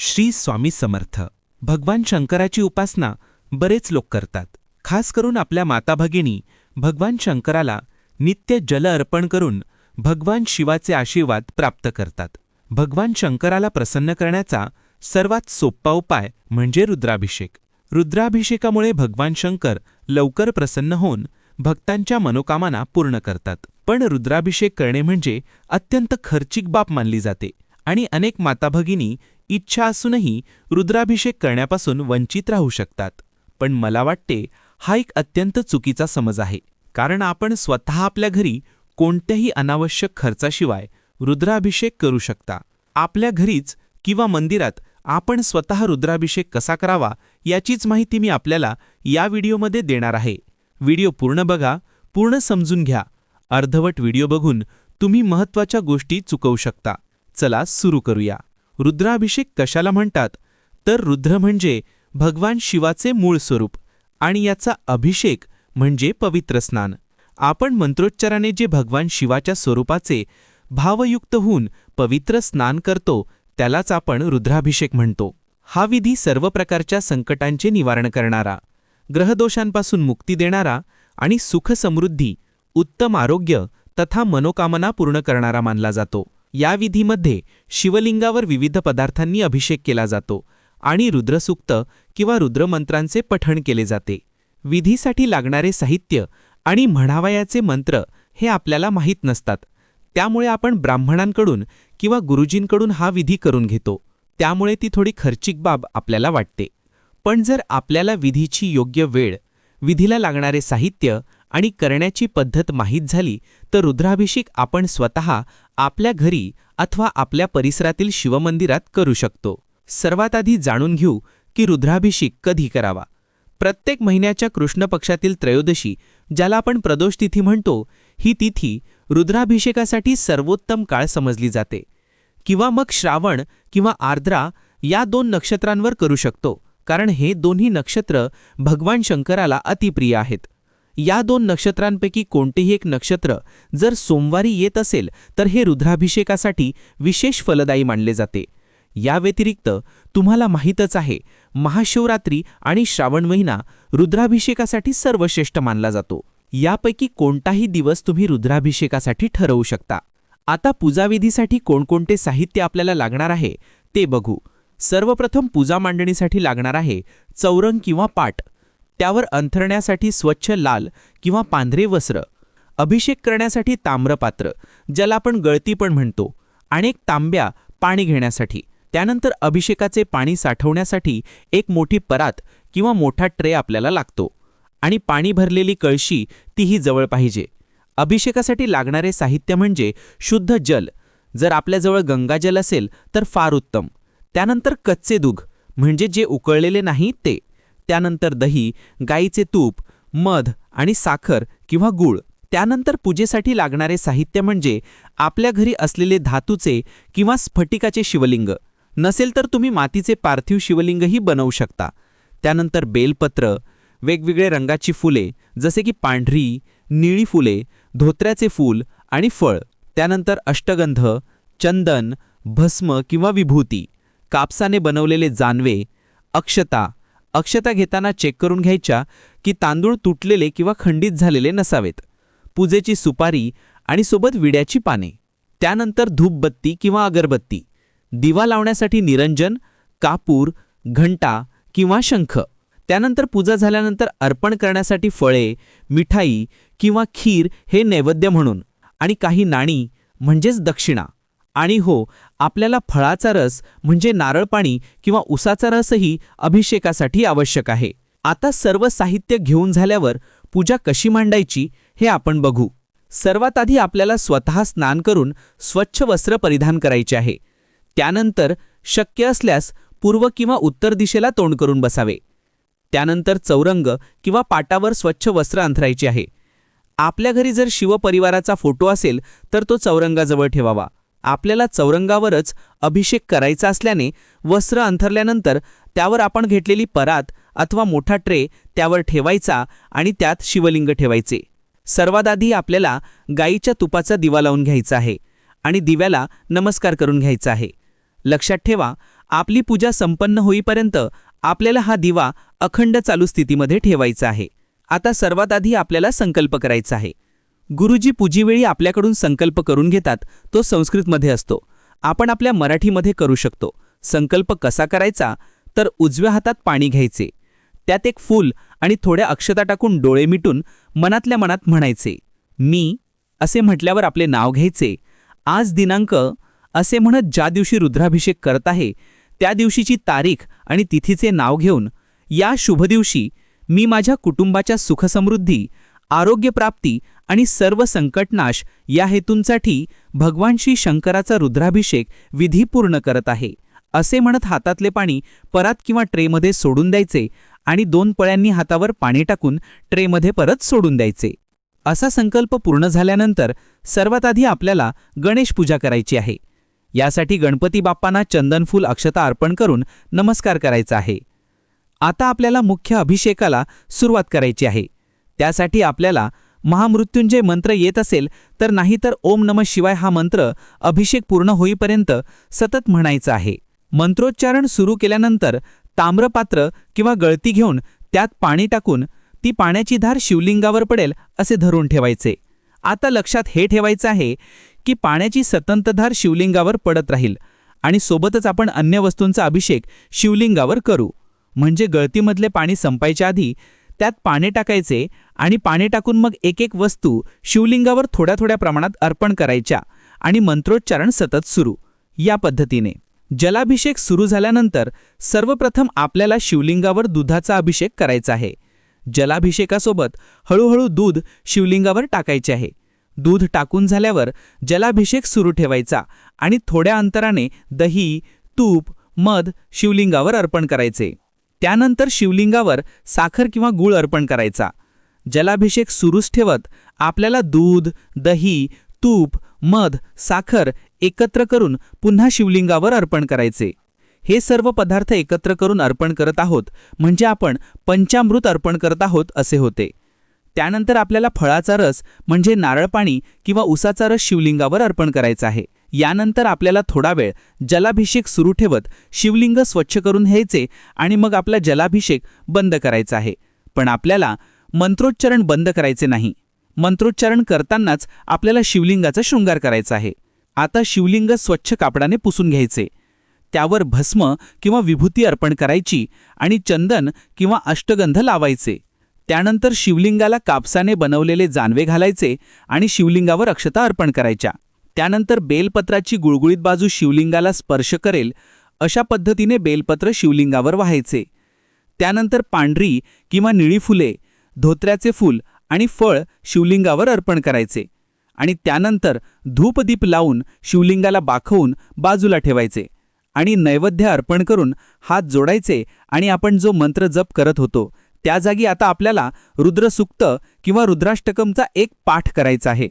श्री स्वामी समर्थ. भगवान शंकराची उपासना बरेच लोक करतात. खास करून आपल्या माता भगिनी भगवान शंकराला नित्य जल अर्पण करून भगवान शिवाचे आशीर्वाद प्राप्त करतात. भगवान शंकराला प्रसन्न करण्याचा सर्वात सोपा उपाय म्हणजे रुद्राभिषेक. रुद्राभिषेकामुळे भगवान शंकर लवकर प्रसन्न होऊन भक्तांच्या मनोकामना पूर्ण करतात. पण रुद्राभिषेक करणे म्हणजे अत्यंत खर्चिक बाब मानली जाते आणि अनेक माता भगिनी इच्छा असूनही रुद्राभिषेक करण्यापासून वंचित राहू शकतात. पण मला वाटते हा एक अत्यंत चुकीचा समज आहे. कारण आपण स्वतः आपल्या घरी कोणत्याही अनावश्यक खर्चाशिवाय रुद्राभिषेक करू शकता. आपल्या घरीच किंवा मंदिरात आपण स्वतः रुद्राभिषेक कसा करावा याचीच माहिती मी आपल्याला या व्हिडिओमध्ये देणार आहे. व्हिडिओ पूर्ण बघा पूर्ण समजून घ्या. अर्धवट व्हिडिओ बघून तुम्ही महत्त्वाच्या गोष्टी चुकवू शकता. चला सुरू करूया. रुद्राभिषेक कशाला म्हणतात? तर रुद्र म्हणजे भगवान शिवाचे मूळ स्वरूप आणि याचा अभिषेक म्हणजे पवित्र स्नान. आपण मंत्रोच्चाराने जे भगवान शिवाच्या स्वरूपाचे भावयुक्त होऊन पवित्र स्नान करतो त्यालाच आपण रुद्राभिषेक म्हणतो. हा विधी सर्व प्रकारच्या संकटांचे निवारण करणारा ग्रहदोषांपासून मुक्ती देणारा आणि सुख समृद्धी उत्तम आरोग्य तथा मनोकामना पूर्ण करणारा मानला जातो. या विधीमध्ये शिवलिंगावर विविध पदार्थांनी अभिषेक केला जातो आणि रुद्रसूक्त किंवा रुद्रमंत्रांचे पठण केले जाते. विधीसाठी लागणारे साहित्य आणि म्हणावयाचे मंत्र हे आपल्याला माहीत नसतात. त्यामुळे आपण ब्राह्मणांकडून किंवा गुरुजींकडून हा विधी करून घेतो. त्यामुळे ती थोडी खर्चिक बाब आपल्याला वाटते. पण जर आपल्याला विधीची योग्य वेळ विधीला लागणारे साहित्य आणि करण्याची पद्धत माहीत झाली तर रुद्राभिषेक आपण स्वतः आपल्या घरी अथवा आपल्या परिसरातील शिवमंदिरात करू शकतो. सर्वात आधी जाणून घेऊ की रुद्राभिषेक कधी करावा. प्रत्येक महिन्याच्या कृष्ण पक्षातील त्रयोदशी ज्याला आपण प्रदोष तिथी म्हणतो ही तिथी रुद्राभिषेकासाठी सर्वोत्तम काळ समजली जाते. किंवा मग श्रावण किंवा आर्द्रा या दोन नक्षत्रांवर करू शकतो कारण हे दोन्ही नक्षत्र भगवान शंकराला अतिप्रिय आहेत. या दोन नक्षत्रांपैकी कोणतेही एक नक्षत्र जर सोमवारी येत असेल तर हे रुद्राभिषेकासाठी विशेष फलदायी मानले जाते. या व्यतिरिक्त तुम्हाला माहीतच आहे महाशिवरात्री आणि श्रावण महिना रुद्राभिषेकासाठी सर्वश्रेष्ठ मानला जातो. यापैकी कोणताही दिवस तुम्ही रुद्राभिषेकासाठी ठरवू शकता. आता पूजाविधीसाठी कोणकोणते साहित्य आपल्याला लागणार आहे ते बघू. सर्वप्रथम पूजा मांडणीसाठी लागणार आहे चौरंग किंवा पाट. त्यावर अंथरण्यासाठी स्वच्छ लाल किंवा पांढरे वस्त्र अभिषेक करण्यासाठी ताम्रपात्र ज्याला आपण गळती पण म्हणतो आणि एक तांब्या पाणी घेण्यासाठी त्यानंतर अभिषेकाचे पाणी साठवण्यासाठी एक मोठी परात किंवा मोठा ट्रे आपल्याला लागतो आणि पाणी भरलेली कळशी तीही जवळ पाहिजे. अभिषेकासाठी लागणारे साहित्य म्हणजे शुद्ध जल. जर आपल्याजवळ गंगाजल असेल तर फार उत्तम. त्यानंतर कच्चे दूध म्हणजे जे उकळलेले नाही ते. त्यानंतर दही गाईचे तूप मध आणि साखर किंवा गूळ. त्यानंतर पूजेसाठी लागणारे साहित्य म्हणजे आपल्या घरी असलेले धातूचे किंवा स्फटिकाचे शिवलिंग. नसेल तर तुम्ही मातीचे पार्थिव शिवलिंगही बनवू शकता. त्यानंतर बेलपत्र वेगवेगळे रंगाची फुले जसे की पांढरी निळी फुले धोत्र्याचे फूल आणि फळ. त्यानंतर अष्टगंध चंदन भस्म किंवा विभूती. कापसाने बनवलेले जानवे अक्षता अक्षता घेताना चेक करून घ्यायच्या की तांदूळ तुटलेले किंवा खंडित झालेले नसावेत. पूजेची सुपारी आणि सोबत विड्याची पाने. त्यानंतर धूपबत्ती किंवा अगरबत्ती. दिवा लावण्यासाठी निरंजन कापूर घंटा किंवा शंख. त्यानंतर पूजा झाल्यानंतर अर्पण करण्यासाठी फळे मिठाई किंवा खीर हे नैवेद्य म्हणून. आणि काही नाणी म्हणजेच दक्षिणा. आणि हो आपल्याला फळाचा रस म्हणजे नारळ पाणी किंवा उसाचा रसही अभिषेकासाठी आवश्यक आहे. आता सर्व साहित्य घेऊन झाल्यावर पूजा कशी मांडायची हे आपण बघू. सर्वात आधी आपल्याला स्वतः स्नान करून स्वच्छ वस्त्र परिधान करायचे आहे. त्यानंतर शक्य असल्यास पूर्व किंवा उत्तर दिशेला तोंड करून बसावे. त्यानंतर चौरंग किंवा पाटावर स्वच्छ वस्त्र अंथरायचे आहे. आपल्या घरी जर शिवपरिवाराचा फोटो असेल तर तो चौरंगाजवळ ठेवावा. आपल्याला चौरंगावरच अभिषेक करायचा असल्याने वस्त्र अंथरल्यानंतर त्यावर आपण घेतलेली परात अथवा मोठा ट्रे त्यावर ठेवायचा आणि त्यात शिवलिंग ठेवायचे. सर्वात आधी आपल्याला गाईच्या तुपाचा दिवा लावून घ्यायचा आहे आणि दिव्याला नमस्कार करून घ्यायचा आहे. लक्षात ठेवा आपली पूजा संपन्न होईपर्यंत आपल्याला हा दिवा अखंड चालू स्थितीमध्ये ठेवायचा आहे. आता सर्वात आधी आपल्याला संकल्प करायचा आहे. गुरुजी पूजीवेळी आपल्याकडून संकल्प करून घेतात तो संस्कृतमध्ये असतो. आपण आपल्या मराठीमध्ये करू शकतो. संकल्प कसा करायचा? तर उजव्या हातात पाणी घ्यायचे. त्यात एक फूल आणि थोड्या अक्षता टाकून डोळे मिटून मनातल्या मनात म्हणायचे मी असे म्हटल्यावर आपले नाव घ्यायचे. आज दिनांक असे म्हणत ज्या दिवशी रुद्राभिषेक करत आहे त्या दिवशीची तारीख आणि तिथीचे नाव घेऊन या शुभ दिवशी मी माझ्या कुटुंबाच्या सुखसमृद्धी आरोग्यप्राप्ती आणि सर्व संकटनाश या हेतूंसाठी भगवान श्री शंकराचा रुद्राभिषेक विधी पूर्ण करत आहे. असे म्हणत हातातले पाणी परात किंवा ट्रेमध्ये सोडून द्यायचे आणि दोन पळ्यांनी हातावर पाणी टाकून ट्रेमध्ये परत सोडून द्यायचे. असा संकल्प पूर्ण झाल्यानंतर सर्वात आधी आपल्याला गणेश पूजा करायची आहे. यासाठी गणपती बाप्पांना चंदनफूल अक्षता अर्पण करून नमस्कार करायचा आहे. आता आपल्याला मुख्य अभिषेकाला सुरुवात करायची आहे. त्यासाठी आपल्याला महामृत्युंजय मंत्र येत असेल तर नाहीतर ओम नम शिवाय हा मंत्र अभिषेक पूर्ण होईपर्यंत सतत म्हणायचा आहे. मंत्रोच्चारण सुरू केल्यानंतर ताम्रपात्र किंवा गळती घेऊन त्यात पाणी टाकून ती पाण्याची धार शिवलिंगावर पडेल असे धरून ठेवायचे. आता लक्षात हे ठेवायचं आहे की पाण्याची सतंत धार शिवलिंगावर पडत राहील आणि सोबतच आपण अन्य वस्तूंचा अभिषेक शिवलिंगावर करू. म्हणजे गळतीमधले पाणी संपायच्या आधी त्यात पाणी टाकायचे आणि पाणी टाकून मग एक एक वस्तू शिवलिंगावर थोड्या थोड्या प्रमाणात अर्पण करायच्या आणि मंत्रोच्चारण सतत सुरू. या पद्धतीने जलाभिषेक सुरू झाल्यानंतर सर्वप्रथम आपल्याला शिवलिंगावर दुधाचा अभिषेक करायचा आहे. जलाभिषेकासोबत हळूहळू दूध शिवलिंगावर टाकायचे आहे. दूध टाकून झाल्यावर जलाभिषेक सुरू ठेवायचा आणि थोड्या अंतराने दही तूप मध शिवलिंगावर अर्पण करायचे. त्यानंतर शिवलिंगावर साखर किंवा गूळ अर्पण करायचा. जलाभिषेक सुरूच ठेवत आपल्याला दूध दही तूप मध साखर एकत्र करून पुन्हा शिवलिंगावर अर्पण करायचे. हे सर्व पदार्थ एकत्र करून अर्पण करत आहोत म्हणजे आपण पंचामृत अर्पण करत आहोत असे होते. त्यानंतर आपल्याला फळाचा रस म्हणजे नारळ पाणी किंवा उसाचा रस शिवलिंगावर अर्पण करायचा आहे. यानंतर आपल्याला थोडा वेळ जलाभिषेक सुरू ठेवत शिवलिंग स्वच्छ करून घ्यायचे आणि मग आपला जलाभिषेक बंद करायचा आहे. पण आपल्याला मंत्रोच्चारण बंद करायचे नाही. मंत्रोच्चारण करतानाच आपल्याला शिवलिंगाचा शृंगार करायचा आहे. आता शिवलिंग स्वच्छ कापडाने पुसून घ्यायचे. त्यावर भस्म किंवा विभूती अर्पण करायची आणि चंदन किंवा अष्टगंध लावायचे. त्यानंतर शिवलिंगाला कापसाने बनवलेले जानवे घालायचे आणि शिवलिंगावर अक्षता अर्पण करायच्या. त्यानंतर बेलपत्राची गुळगुळीत बाजू शिवलिंगाला स्पर्श करेल अशा पद्धतीने बेलपत्र शिवलिंगावर व्हायचे. त्यानंतर पांढरी किंवा निळी फुले धोत्र्याचे फूल आणि फळ शिवलिंगावर अर्पण करायचे आणि त्यानंतर धूपदीप लावून शिवलिंगाला बाखवून बाजूला ठेवायचे आणि नैवेद्य अर्पण करून हात जोडायचे आणि आपण जो मंत्र जप करत होतो त्या जागी आता आपल्याला रुद्रसूक्त किंवा रुद्राष्टकमचा एक पाठ करायचा आहे.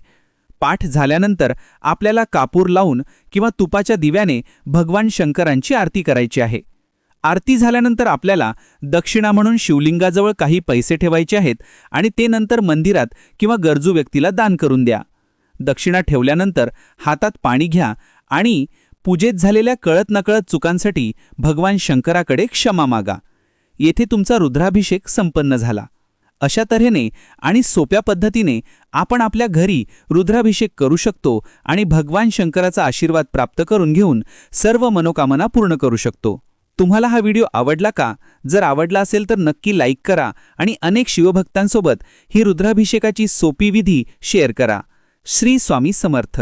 पाठ झाल्यानंतर आपल्याला कापूर लावून किंवा तुपाच्या दिव्याने भगवान शंकरांची आरती करायची आहे. आरती झाल्यानंतर आपल्याला दक्षिणा म्हणून शिवलिंगाजवळ काही पैसे ठेवायचे आहेत आणि ते नंतर मंदिरात किंवा गरजू व्यक्तीला दान करून द्या. दक्षिणा ठेवल्यानंतर हातात पाणी घ्या आणि पूजेत झालेल्या कळत नकळत चुकांसाठी भगवान शंकराकडे क्षमा मागा. येथे तुमचा रुद्राभिषेक संपन्न झाला. अशा तऱ्हेने आणि सोप्या पद्धतीने आपण आपल्या घरी रुद्राभिषेक करू शकतो आणि भगवान शंकराचा आशीर्वाद प्राप्त करून घेऊन सर्व मनोकामना पूर्ण करू शकतो. तुम्हाला हा व्हिडिओ आवडला का? जर आवडला असेल तर नक्की लाईक करा आणि अनेक शिवभक्तांसोबत ही रुद्राभिषेकाची सोपी विधी शेअर करा. श्री स्वामी समर्थ.